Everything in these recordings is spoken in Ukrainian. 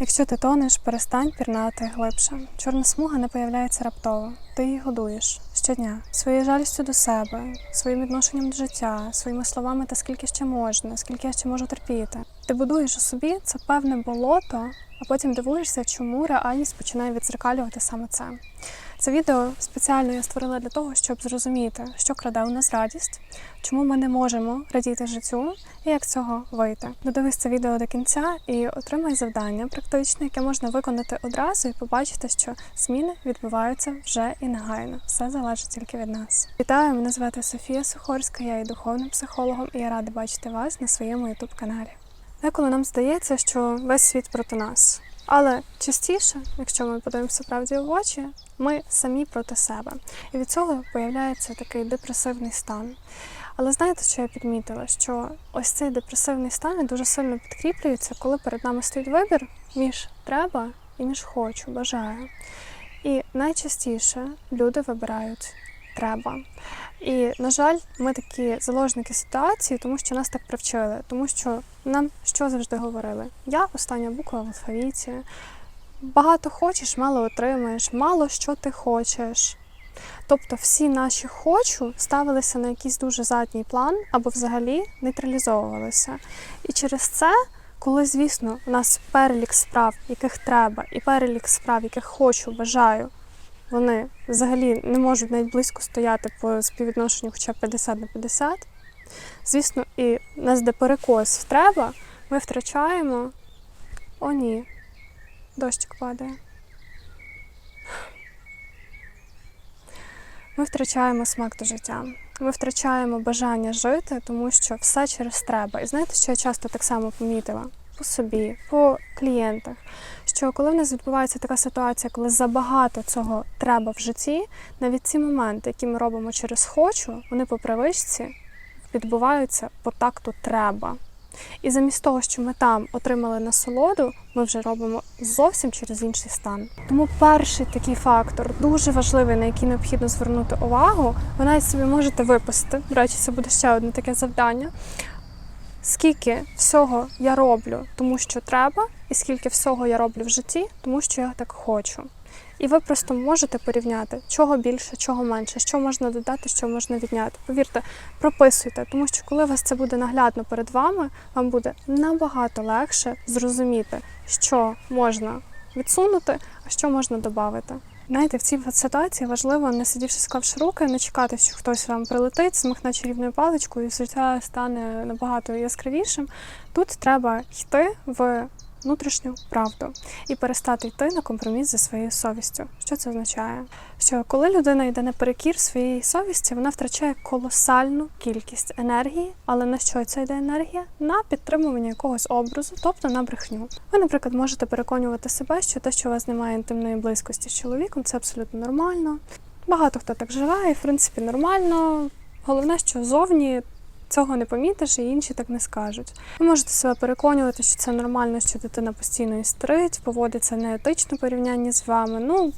Якщо ти тонеш, перестань пірнати глибше. Чорна смуга не появляється раптово. Ти її годуєш щодня своєю жалістю до себе, своїм відношенням до життя, своїми словами та скільки ще можна, скільки я ще можу терпіти. Ти будуєш у собі це певне болото, а потім дивуєшся, чому реальність починає відзеркалювати саме це. Це відео спеціально я створила для того, щоб зрозуміти, що краде у нас радість, чому ми не можемо радіти життю і як з цього вийти. Додивись це відео до кінця і отримай завдання практичне, яке можна виконати одразу і побачити, що зміни відбуваються вже і негайно. Все залежить тільки від нас. Вітаю, мене звати Софія Сухорська, я є духовним психологом, і я рада бачити вас на своєму youtube каналі. Деколи нам здається, що весь світ проти нас. Але частіше, якщо ми подивимося правді в очі, ми самі проти себе. І від цього появляється такий депресивний стан. Але знаєте, що я підмітила? Що ось цей депресивний стан дуже сильно підкріплюється, коли перед нами стоїть вибір між треба і між хочу, бажаю. І найчастіше люди вибирають треба. І, на жаль, ми такі заложники ситуації, тому що нас так привчили, тому що нам що завжди говорили? Я остання буква в алфавіті. Багато хочеш, мало отримаєш, мало що ти хочеш. Тобто всі наші хочу ставилися на якийсь дуже задній план або взагалі нейтралізовувалися. І через це, коли, звісно, у нас перелік справ, яких треба, і перелік справ, яких хочу, бажаю, вони взагалі не можуть навіть близько стояти по співвідношенню хоча б 50 на 50. Звісно, і нас де перекос в треба, ми втрачаємо. О, ні, дощик падає. Ми втрачаємо смак до життя. Ми втрачаємо бажання жити, тому що все через треба. І знаєте, що я часто так само помітила? По собі, по клієнтах, що коли в нас відбувається така ситуація, коли забагато цього треба в житті, навіть ці моменти, які ми робимо через хочу, вони по привичці відбуваються по такту треба. І замість того, що ми там отримали насолоду, ми вже робимо зовсім через інший стан. Тому перший такий фактор дуже важливий, на який необхідно звернути увагу. Ви навіть собі можете виписати. До речі, це буде ще одне таке завдання. Скільки всього я роблю, тому що треба, і скільки всього я роблю в житті, тому що я так хочу. І ви просто можете порівняти, чого більше, чого менше, що можна додати, що можна відняти. Повірте, прописуйте, тому що коли у вас це буде наглядно перед вами, вам буде набагато легше зрозуміти, що можна відсунути, а що можна додати. Знаєте, в цій ситуації важливо, не сидівши, склавши руки, не чекати, що хтось вам прилетить, змахне чарівною паличкою, і життя стане набагато яскравішим. Тут треба йти в внутрішню правду і перестати йти на компроміс зі своєю совістю. Що це означає? Що коли людина йде наперекір своєї совісті, вона втрачає колосальну кількість енергії, але на що ця йде енергія? На підтримування якогось образу, тобто на брехню. Ви, наприклад, можете переконувати себе, що те, що у вас немає інтимної близькості з чоловіком, це абсолютно нормально. Багато хто так живе, і в принципі нормально. Головне, що зовні цього не помітиш, і інші так не скажуть. Ви можете себе переконувати, що це нормально, що дитина постійно істерить, поводиться неетично порівнянні з вами. Ну,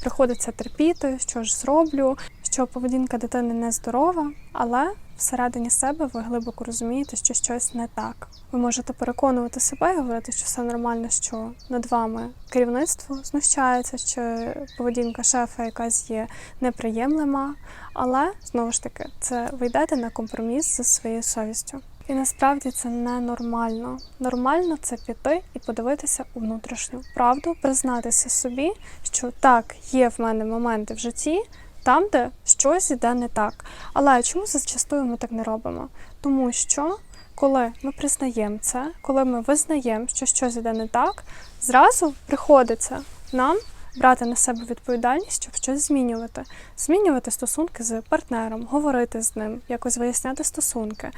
приходиться терпіти, що ж зроблю, що поведінка дитини нездорова, але всередині себе ви глибоко розумієте, що щось не так. Ви можете переконувати себе і говорити, що все нормально, що над вами керівництво знущається, що поведінка шефа якась є неприємлива, але знову ж таки це ви йдете на компроміс зі своєю совістю. І насправді це не нормально. Нормально це піти і подивитися у внутрішню правду, признатися собі, що так, є в мене моменти в житті, там, де щось іде не так. Але чому зачастую ми так не робимо? Тому що коли ми признаємо це, коли ми визнаємо, що щось іде не так, зразу приходиться нам брати на себе відповідальність, щоб щось змінювати, змінювати стосунки з партнером, говорити з ним, якось виясняти стосунки,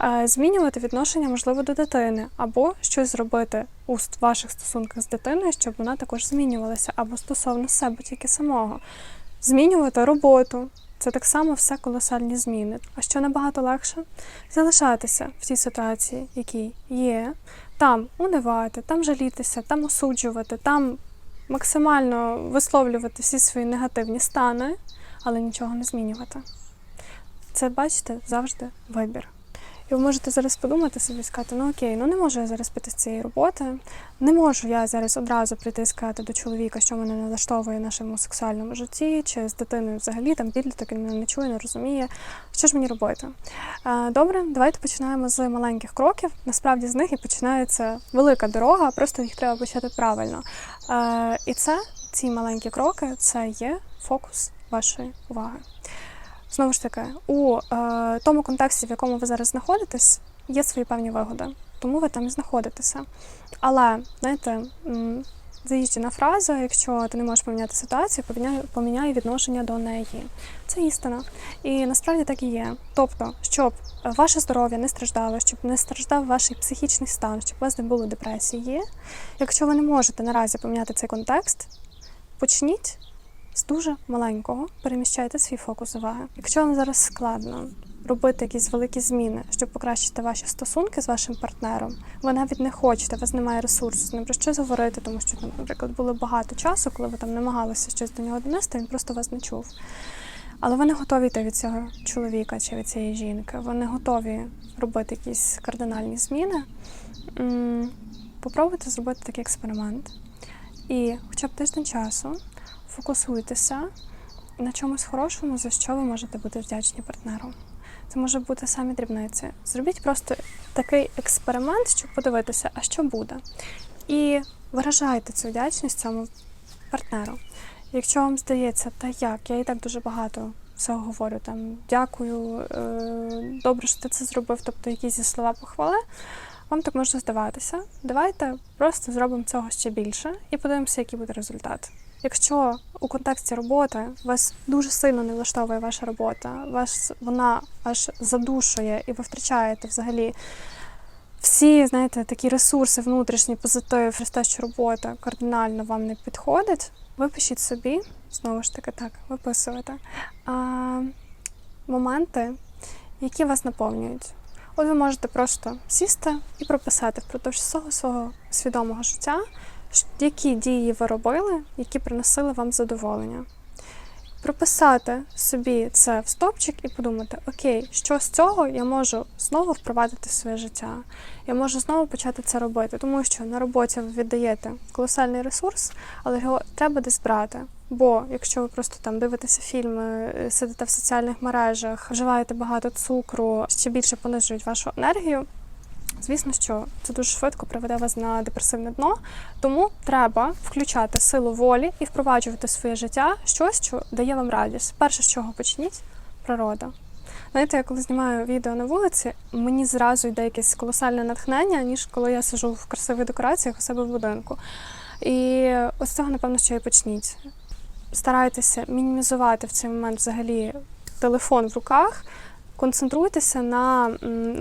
е, змінювати відношення, можливо, до дитини, або щось зробити у ваших стосунках з дитиною, щоб вона також змінювалася, або стосовно себе тільки самого, змінювати роботу. Це так само все колосальні зміни. А що набагато легше? Залишатися в тій ситуації, якій є, там унивати, там жалітися, там осуджувати, там максимально висловлювати всі свої негативні стани, але нічого не змінювати. Це, бачите, завжди вибір. Ви можете зараз подумати собі, сказати, ну окей, ну не можу я зараз піти з цієї роботи, не можу я зараз одразу прийти і сказати до чоловіка, що мене не влаштовує в нашому сексуальному житті, чи з дитиною взагалі там підліток він не чує, не розуміє. Що ж мені робити? Добре, давайте починаємо з маленьких кроків. Насправді з них і починається велика дорога, просто їх треба почати правильно. І це ці маленькі кроки це є фокус вашої уваги. Знову ж таки, у е, тому контексті, в якому ви зараз знаходитесь, є свої певні вигоди, тому ви там і знаходитеся. Але знаєте, м, заїжджена фраза, якщо ти не можеш поміняти ситуацію, поміняй, поміняй відношення до неї. Це істина. І насправді так і є. Тобто, щоб ваше здоров'я не страждало, щоб не страждав ваш психічний стан, щоб у вас не було депресії. Якщо ви не можете наразі поміняти цей контекст, почніть з дуже маленького, переміщайте свій фокус уваги. Якщо вам зараз складно робити якісь великі зміни, щоб покращити ваші стосунки з вашим партнером, ви навіть не хочете, у вас немає ресурсу з ним про щось говорити, тому що там, наприклад, було багато часу, коли ви там намагалися щось до нього донести, він просто вас не чув. Але ви не готові йти від цього чоловіка чи від цієї жінки. Ви не готові робити якісь кардинальні зміни. Попробуйте зробити такий експеримент. І хоча б тиждень часу фокусуйтеся на чомусь хорошому, за що ви можете бути вдячні партнеру. Це може бути самі дрібниці. Зробіть просто такий експеримент, щоб подивитися, а що буде. І виражайте цю вдячність цьому партнеру. Якщо вам здається, та як, я і так дуже багато всього говорю, там дякую, е, добре, що ти це зробив, тобто якісь слова похвали, вам так може здаватися. Давайте просто зробимо цього ще більше і подивимося, який буде результат. Якщо у контексті роботи вас дуже сильно не влаштовує ваша робота, вас вона аж задушує, і ви втрачаєте взагалі всі, знаєте, такі ресурси, внутрішній позитив, те, що робота кардинально вам не підходить, випишіть собі, знову ж таки так, виписуєте а, моменти, які вас наповнюють. От ви можете просто сісти і прописати впродовж всього свого свідомого життя, які дії ви робили, які приносили вам задоволення. Прописати собі це в стопчик і подумати, окей, що з цього я можу знову впровадити в своє життя. Я можу знову почати це робити, тому що на роботі ви віддаєте колосальний ресурс, але його треба десь брати. Бо якщо ви просто там дивитеся фільми, е, сидите в соціальних мережах, вживаєте багато цукру, ще більше понижують вашу енергію. Звісно, що це дуже швидко приведе вас на депресивне дно, тому треба включати силу волі і впроваджувати своє життя щось, що дає вам радість. Перше, з чого почніть природа. Знаєте, я коли знімаю відео на вулиці, мені зразу йде якесь колосальне натхнення, ніж коли я сижу в красивих декораціях у себе в будинку. І ось цього, напевно, що і почніть. Старайтеся мінімізувати в цей момент взагалі телефон в руках. Концентруйтеся на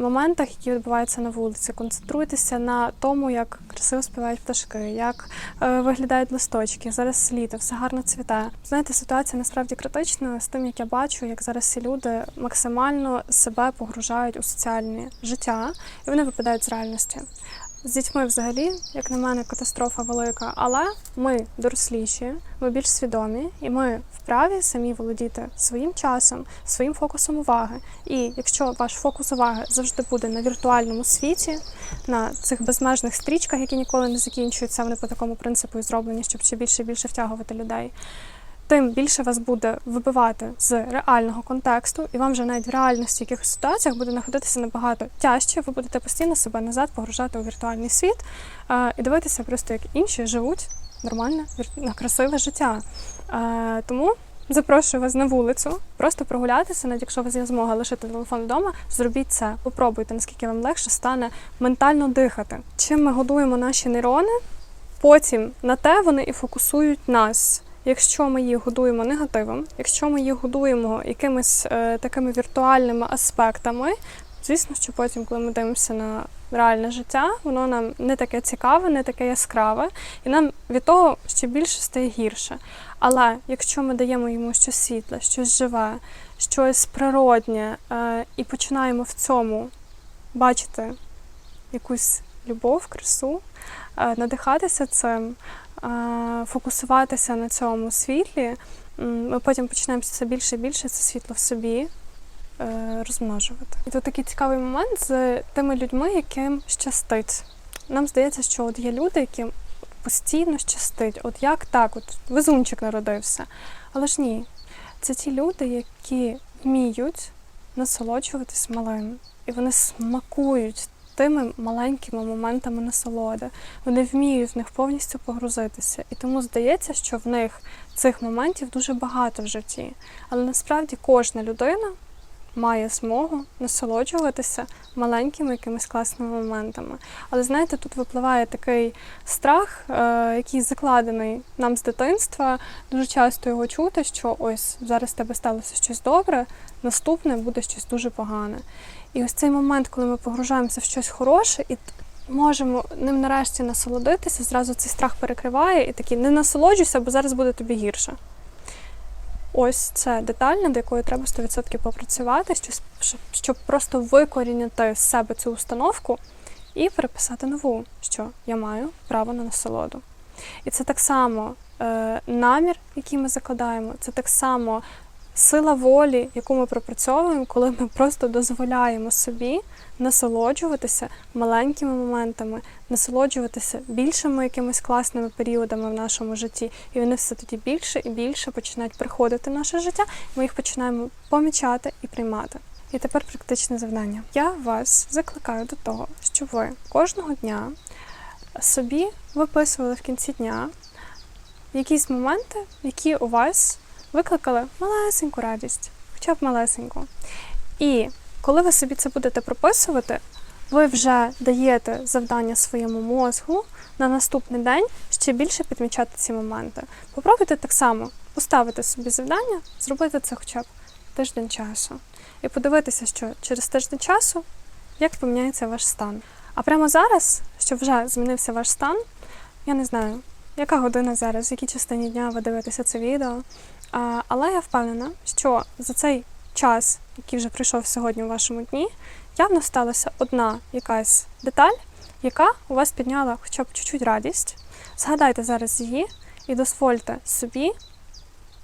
моментах, які відбуваються на вулиці. Концентруйтеся на тому, як красиво співають пташки, як е, виглядають листочки. Зараз літо, все гарно цвіте. Знаєте, ситуація насправді критична з тим, як я бачу, як зараз ці люди максимально себе погружають у соціальне життя, і вони випадають з реальності. З дітьми взагалі, як на мене, катастрофа велика. Але ми доросліші, ми більш свідомі, і ми вправі самі володіти своїм часом, своїм фокусом уваги. І якщо ваш фокус уваги завжди буде на віртуальному світі, на цих безмежних стрічках, які ніколи не закінчуються, вони по такому принципу і зроблені, щоб ще більше і більше втягувати людей. Тим більше вас буде вибивати з реального контексту, і вам вже навіть в реальності якихось ситуаціях буде знаходитися набагато тяжче. Ви будете постійно себе назад погружати у віртуальний світ е, і дивитися просто, як інші живуть нормальне, вір- красиве життя. Е, тому запрошую вас на вулицю, просто прогулятися, навіть якщо у вас є змога лишити телефон вдома, зробіть це, попробуйте, наскільки вам легше стане ментально дихати. Чим ми годуємо наші нейрони, потім на те вони і фокусують нас. Якщо ми їх годуємо негативом, якщо ми їх годуємо якимись е, такими віртуальними аспектами, звісно, що потім, коли ми дивимося на реальне життя, воно нам не таке цікаве, не таке яскраве, і нам від того ще більше стає гірше. Але якщо ми даємо йому щось світле, щось живе, щось природнє, е, і починаємо в цьому бачити якусь любов, красу, надихатися цим, е, фокусуватися на цьому світлі, ми потім починаємо все більше і більше це світло в собі е, розмножувати. І тут такий цікавий момент з тими людьми, яким щастить. Нам здається, що от є люди, яким постійно щастить. От як так, от везунчик народився. Але ж ні, це ті люди, які вміють насолоджуватись малим. І вони смакують тими маленькими моментами насолоди. Вони вміють в них повністю погрузитися. І тому здається, що в них цих моментів дуже багато в житті. Але насправді кожна людина має змогу насолоджуватися маленькими якимись класними моментами. Але знаєте, тут випливає такий страх, е, який закладений нам з дитинства. Дуже часто його чути, що ось зараз тебе сталося щось добре, наступне буде щось дуже погане. І ось цей момент, коли ми погружаємося в щось хороше і можемо ним нарешті насолодитися, зразу цей страх перекриває і такий не насолоджуйся, бо зараз буде тобі гірше. Ось це деталь, над якою треба 100% попрацювати, щоб, просто викорінити з себе цю установку і переписати нову, що я маю право на насолоду. І це так само е, намір, який ми закладаємо, це так само сила волі, яку ми пропрацьовуємо, коли ми просто дозволяємо собі насолоджуватися маленькими моментами, насолоджуватися більшими якимись класними періодами в нашому житті, і вони все тоді більше і більше починають приходити в наше життя. Ми їх починаємо помічати і приймати. І тепер практичне завдання. Я вас закликаю до того, щоб ви кожного дня собі виписували в кінці дня якісь моменти, які у вас викликали малесеньку радість, хоча б малесеньку. І коли ви собі це будете прописувати, ви вже даєте завдання своєму мозгу на наступний день ще більше підмічати ці моменти. Попробуйте так само поставити собі завдання, зробити це хоча б тиждень часу. І подивитися, що через тиждень часу як поміняється ваш стан. А прямо зараз, щоб вже змінився ваш стан, я не знаю, яка година зараз, в якій частині дня ви дивитеся це відео. Але я впевнена, що за цей час, який вже прийшов сьогодні у вашому дні, явно сталася одна якась деталь, яка у вас підняла хоча б чуть-чуть радість. Згадайте зараз її і дозвольте собі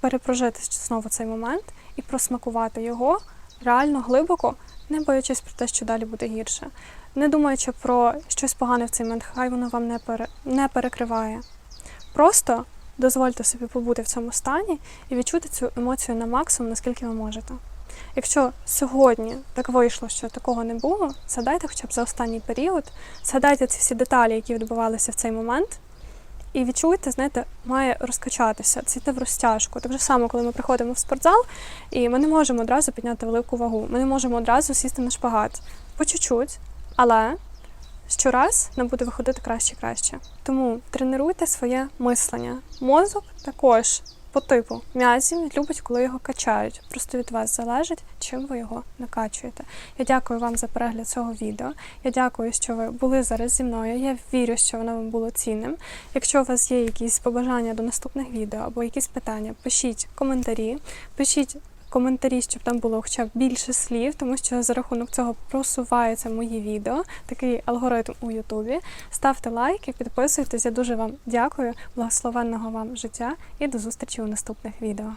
перепрожити знову цей момент і просмакувати його реально глибоко, не боячись про те, що далі буде гірше. Не думаючи про щось погане в цей момент, хай воно вам не, пере... не перекриває. Просто дозвольте собі побути в цьому стані і відчути цю емоцію на максимум, наскільки ви можете. Якщо сьогодні так вийшло, що такого не було, згадайте хоча б за останній період, згадайте ці всі деталі, які відбувалися в цей момент, і відчуйте, знаєте, має розкачатися, це йде в розтяжку. Так само, коли ми приходимо в спортзал, і ми не можемо одразу підняти велику вагу, ми не можемо одразу сісти на шпагат. По чуть-чуть, але щораз нам буде виходити краще і краще. Тому тренуйте своє мислення. Мозок також по типу м'язів любить, коли його качають. Просто від вас залежить, чим ви його накачуєте. Я дякую вам за перегляд цього відео. Я дякую, що ви були зараз зі мною. Я вірю, що воно вам було цінним. Якщо у вас є якісь побажання до наступних відео або якісь питання, пишіть коментарі, пишіть. Коментарі, щоб там було хоча б більше слів, тому що за рахунок цього просуваються мої відео, такий алгоритм у Ютубі. Ставте лайки, підписуйтесь. Я дуже вам дякую, благословенного вам життя і до зустрічі у наступних відео.